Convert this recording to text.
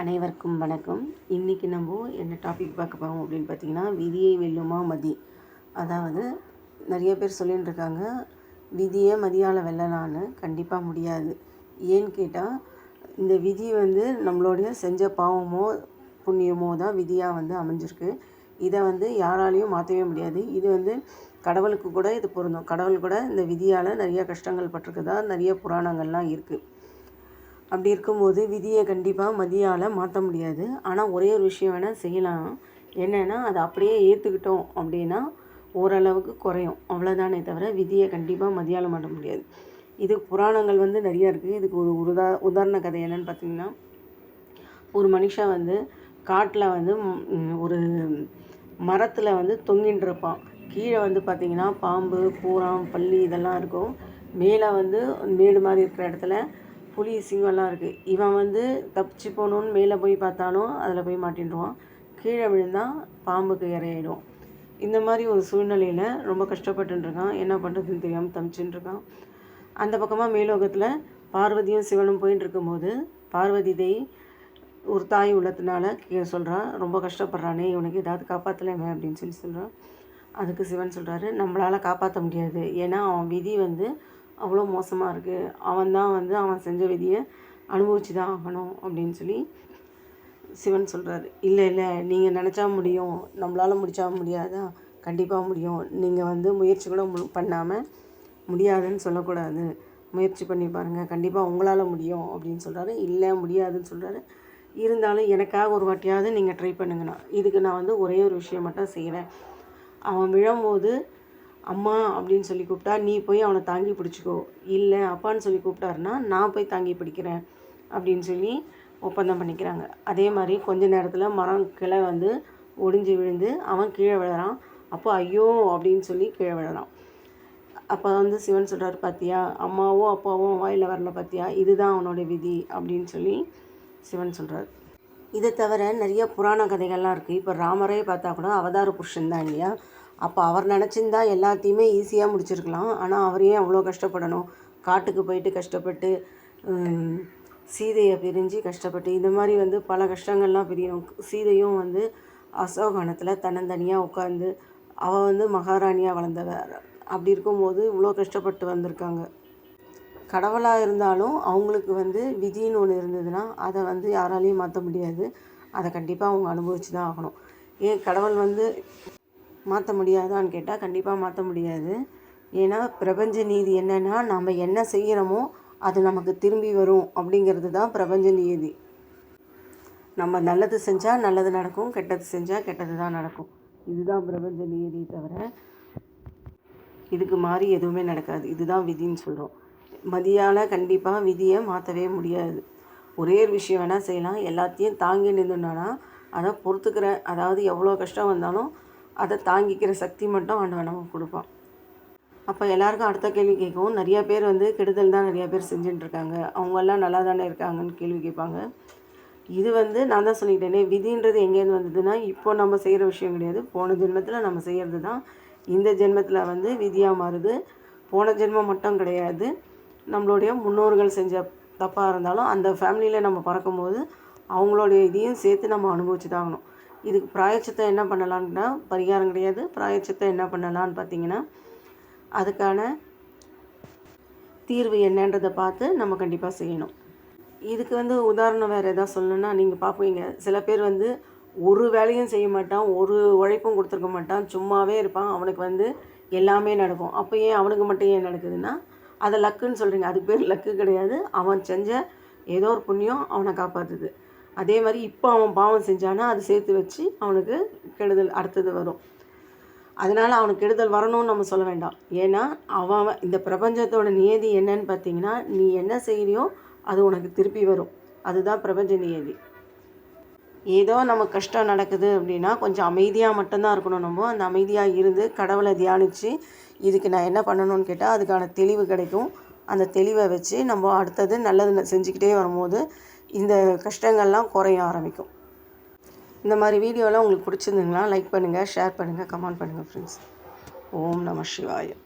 அனைவருக்கும் வணக்கம். இன்றைக்கி நம்ம என்ன டாபிக் பார்க்க போகிறோம் அப்படின்னு பார்த்தீங்கன்னா விதியை வெல்லுமா மதி. அதாவது நிறைய பேர் சொல்லிகிட்டு இருக்காங்க விதியை மதியால் வெல்லலான்னு கண்டிப்பாக முடியாது. ஏன்னு கேட்டால் இந்த விதி வந்து நம்மளுடைய செஞ்ச பாவமோ புண்ணியமோ தான் விதியாக வந்து அமைஞ்சிருக்கு. இதை வந்து யாராலையும் மாற்றவே முடியாது. இது வந்து கடவுளுக்கு கூட இது பொருந்தும். கடவுள் கூட இந்த விதியால் நிறைய கஷ்டங்கள் பட்டிருக்குதா? நிறைய புராணங்கள்லாம் இருக்குது அப்படி இருக்கும்போது விதியை கண்டிப்பாக மதியால் மாற்ற முடியாது. ஆனால் ஒரே ஒரு விஷயம் வேணால் செய்யலாம். என்னென்னா அதை அப்படியே ஏற்றுக்கிட்டோம் அப்படின்னா ஓரளவுக்கு குறையும். அவ்வளோதானே தவிர விதியை கண்டிப்பாக மதியால் மாற்ற முடியாது. இது புராணங்கள் வந்து நிறையா இருக்குது இதுக்கு ஒரு உதா உதாரண கதை என்னென்னு பார்த்தீங்கன்னா ஒரு மனுஷன் வந்து காட்டில் வந்து ஒரு மரத்தில் வந்து தொங்கின்னு இருப்பான் கீழே வந்து பார்த்திங்கன்னா பாம்பு பூரான் பள்ளி இதெல்லாம் இருக்கும். மேலே வந்து மேடு மாதிரி இருக்கிற இடத்துல புலி சிங்கம்லாம் இருக்குது இவன் வந்து தப்பிச்சு போகணுன்னு மேலே போய் பார்த்தாலும் அதில் போய் மாட்டின்டுவான் கீழே விழுந்தால் பாம்புக்கு இரையிடும் இந்த மாதிரி ஒரு சூழ்நிலையில் ரொம்ப கஷ்டப்பட்டுருக்கான் என்ன பண்ணுறதுன்னு தெரியாமல் தம்பிச்சுட்டுருக்கான் அந்த பக்கமாக மேலோகத்தில் பார்வதியும் சிவனும் போயின்னு இருக்கும்போது பார்வதி தேய் ஒரு தாய் உள்ளத்தினால கே சொல்கிறான் ரொம்ப கஷ்டப்படுறானே இவனுக்கு ஏதாவது காப்பாற்றலாமே அப்படின்னு சொல்லி சொல்கிறான் அதுக்கு சிவன் சொல்கிறாரு நம்மளால் காப்பாற்ற முடியாது. ஏன்னா அவன் விதி வந்து அவ்வளோ மோசமாக இருக்குது அவன் தான் வந்து அவன் செஞ்ச விதியை அனுபவிச்சு தான் ஆகணும் அப்படின்னு சொல்லி சிவன் சொல்கிறாரு இல்லை இல்லை நீங்கள் நினச்சா முடியும். நம்மளால் முடிச்சா முடியாதா? கண்டிப்பாக முடியும். நீங்கள் வந்து முயற்சி கூட மு- பண்ணாமல் முடியாதுன்னு சொல்லக்கூடாது. முயற்சி பண்ணி பாருங்கள் கண்டிப்பாக உங்களால் முடியும். அப்படின்னு சொல்கிறாரு இல்லை முடியாதுன்னு சொல்கிறாரு இருந்தாலும் எனக்காக ஒரு வாட்டியாவது நீங்கள் ட்ரை பண்ணுங்கண்ணா. இதுக்கு நான் வந்து ஒரே ஒரு விஷயம் மட்டும் செய்கிறேன் அவன் விழும்போது அம்மா அப்படின்னு சொல்லி கூப்பிட்டா நீ போய் அவனை தாங்கி பிடிச்சிக்கோ. இல்லை அப்பான்னு சொல்லி கூப்பிட்டாருன்னா நான் போய் தாங்கி பிடிக்கிறேன். அப்படின்னு சொல்லி ஒப்பந்தம் பண்ணிக்கிறாங்க. அதே மாதிரி கொஞ்ச நேரத்தில் மரம் கிளை வந்து ஒடிஞ்சு விழுந்து அவன் கீழே விழுறான். அப்போ ஐயோ! அப்படின்னு சொல்லி கீழே விழுறான். அப்போ வந்து சிவன் சொல்கிறார் பாத்தியா அம்மாவோ அப்பாவோ வாயில் வரல பார்த்தியா இதுதான் அவனோட விதி. அப்படின்னு சொல்லி சிவன் சொல்கிறார் இதை தவிர நிறைய புராண கதைகள்லாம் இருக்குது இப்போ ராமரே பார்த்தா கூட அவதார புருஷன் தான் இல்லையா? அப்போ அவர் நினச்சிருந்தா எல்லாத்தையுமே ஈஸியாக முடிச்சிருக்கலாம். ஆனால் அவரே அவ்வளோ கஷ்டப்படணும்? காட்டுக்கு போயிட்டு கஷ்டப்பட்டு சீதையை பிரிஞ்சு கஷ்டப்பட்டு இந்த மாதிரி வந்து பல கஷ்டங்கள்லாம் பிரியும். சீதையும் வந்து அசோகணத்தில் தன்னந்தனியாக உட்காந்து அவள் வந்து மகாராணியாக வளர்ந்தவ. அப்படி இருக்கும்போது இவ்வளோ கஷ்டப்பட்டு வந்திருக்காங்க. கடவுளாக இருந்தாலும் அவங்களுக்கு வந்து விதின்னு ஒன்று இருந்ததுன்னா அதை வந்து யாராலையும் மாற்ற முடியாது. அதை கண்டிப்பாக அவங்க அனுபவிச்சு தான் ஆகணும். ஏன் கடவுள் வந்து மாற்ற முடியாதான்னு கேட்டால் கண்டிப்பாக மாற்ற முடியாது. ஏன்னா பிரபஞ்ச நீதி என்னென்னா நம்ம என்ன செய்கிறோமோ அது நமக்கு திரும்பி வரும் அப்படிங்கிறது தான் பிரபஞ்ச நீதி. நம்ம நல்லது செஞ்சால் நல்லது நடக்கும் கெட்டது செஞ்சால் கெட்டது தான் நடக்கும். இதுதான் பிரபஞ்ச நீதி தவிர இதுக்கு மாறி எதுவுமே நடக்காது. இதுதான் விதின்னு சொல்கிறோம் மதியால் கண்டிப்பாக விதியை மாற்றவே முடியாது. ஒரே ஒரு விஷயம் வேணால் செய்யலாம். எல்லாத்தையும் தாங்கி நின்றுனானா அதை பொறுத்துக்கிற அதாவது எவ்வளோ கஷ்டம் வந்தாலும் அதை தாங்கிக்கிற சக்தி மட்டும் ஆண்டவன் நமக்கு கொடுப்பான். அப்போ எல்லாருக்கும் அடுத்த கேள்வி கேட்கவும் நிறைய பேர் வந்து கெடுதல் தான் நிறைய பேர் செஞ்சுட்டு இருக்காங்க அவங்கெல்லாம் நல்லா தானே இருக்காங்கன்னு கேள்வி கேட்பாங்க. இது வந்து நான் தான் சொல்லிக்கிட்டேனே விதின்றது எங்கேருந்து வந்ததுன்னா இப்போ நம்ம செய்கிற விஷயம் கிடையாது. போன ஜென்மத்தில் நம்ம செய்கிறது தான். இந்த ஜென்மத்தில் வந்து விதியாக மாறுது. போன ஜென்மம் மட்டும் கிடையாது. நம்மளுடைய முன்னோர்கள் செஞ்ச தப்பாக இருந்தாலும் அந்த ஃபேமிலியில் நம்ம பறக்கும்போது அவங்களுடைய இதையும் சேர்த்து நம்ம அனுபவிச்சு தான் ஆகணும். இதுக்கு பிராயச்சத்தை என்ன பண்ணலான்னா பரிகாரம் கிடையாது. பிராயச்சத்தை என்ன பண்ணலான்னு பார்த்தீங்கன்னா அதுக்கான தீர்வு என்னன்றதை பார்த்து நம்ம கண்டிப்பாக செய்யணும். இதுக்கு வந்து உதாரணம் வேறு எதாவது சொல்லணும்னா நீங்கள் பார்ப்பீங்க. சில பேர் வந்து ஒரு வேலையும் செய்ய மாட்டான் ஒரு உழைப்பும் கொடுத்துருக்க மாட்டான் சும்மாவே இருப்பான். அவனுக்கு வந்து எல்லாமே நடக்கும். அப்போ ஏன் அவனுக்கு மட்டும் ஏன் நடக்குதுன்னா அதை லக்குன்னு சொல்கிறீங்க அதுக்கு பேர் லக்கு கிடையாது. அவன் செஞ்ச ஏதோ ஒரு புண்ணியம் அவனை காப்பாற்றுது அதே மாதிரி இப்போ அவன் பாவம் செஞ்சானா அது சேர்த்து வச்சு அவனுக்கு கெடுதல் அடுத்தது வரும். அதனால் அவனுக்கு கெடுதல் வரணும்னு நம்ம சொல்ல வேண்டாம். ஏன்னா அவன் அவன் இந்த பிரபஞ்சத்தோட நியதி என்னன்னு பார்த்தீங்கன்னா நீ என்ன செய்கிறியோ அது உனக்கு திருப்பி வரும். அதுதான் பிரபஞ்ச நியதி. ஏதோ நமக்கு கஷ்டம் நடக்குது அப்படின்னா கொஞ்சம் அமைதியாக மட்டும்தான் இருக்கணும் நம்ம. அந்த அமைதியாக இருந்து கடவுளை தியானித்து இதுக்கு நான் என்ன பண்ணணும்னு கேட்டால் அதுக்கான தெளிவு கிடைக்கும். அந்த தெளிவை வச்சு நம்ம அடுத்தது நல்லது செஞ்சுக்கிட்டே வரும்போது இந்த கஷ்டங்கள்லாம் குறைய ஆரம்பிக்கும். இந்த மாதிரி வீடியோலாம் உங்களுக்கு பிடிச்சிருந்துங்களா லைக் பண்ணுங்கள் ஷேர் பண்ணுங்கள் கமெண்ட் பண்ணுங்கள் ஃப்ரெண்ட்ஸ் ஓம் நம சிவாயம்